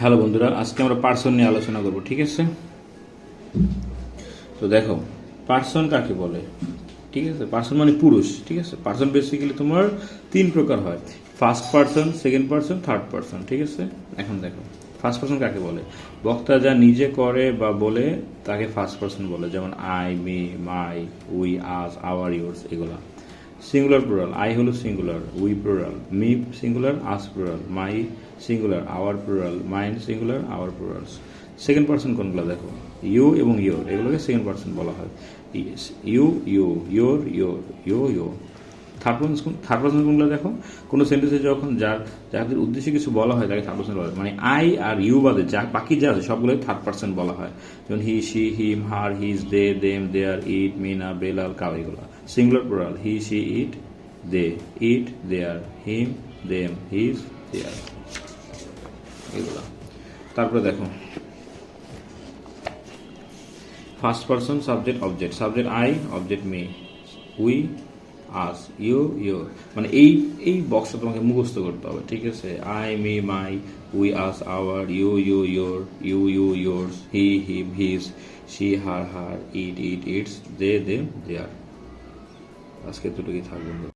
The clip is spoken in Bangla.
হ্যালো বন্ধুরা, আজকে আমরা পার্সন নিয়ে আলোচনা করব, ঠিক আছে? তো দেখো, পার্সন কাকে বলে? ঠিক আছে, পার্সন মানে পুরুষ, ঠিক আছে? পার্সন বেসিক্যালি তোমার তিন প্রকার হয় first person second person third person ঠিক আছে? এখন দেখো ফার্স্ট পার্সন কাকে বলে? বক্তা যা নিজে করে বা বলে, তাকে ফার্স্ট পার্সন বলে, যেমন I me my we us our yours এগুলা। সিঙ্গুলার প্লুরাল আই হলো singular we plural me singular us plural my singular our plural mine singular our plurals second person কোনগুলো দেখো? ইউ এবং ইয়োর এগুলোকে সেকেন্ড পার্সন বলা হয়। You you your your you you third person third person কোনগুলো দেখো? কোনো সেন্টেন্সে যখন যার, যাদের উদ্দেশ্যে কিছু বলা হয়, তাকে থার্ড পার্সন বলা হয়। মানে আই আর ইউ বাদে যা, বাকি যা আছে, সবগুলোই থার্ড পার্সন বলা হয়। যেমন he she him her his they them their it Meena Belal cow এগুলো। Singular plural he she it they it their him them his their এগুলো। তারপরে দেখো। First person subject object subject I object me we us you you মানে এই এই বক্সটা তোমাকে মুখস্থ করতে হবে, ঠিক আছে? I me my we us our you you your you you yours he him his she her her it it its they they their আজকে দুটোকে থাকবে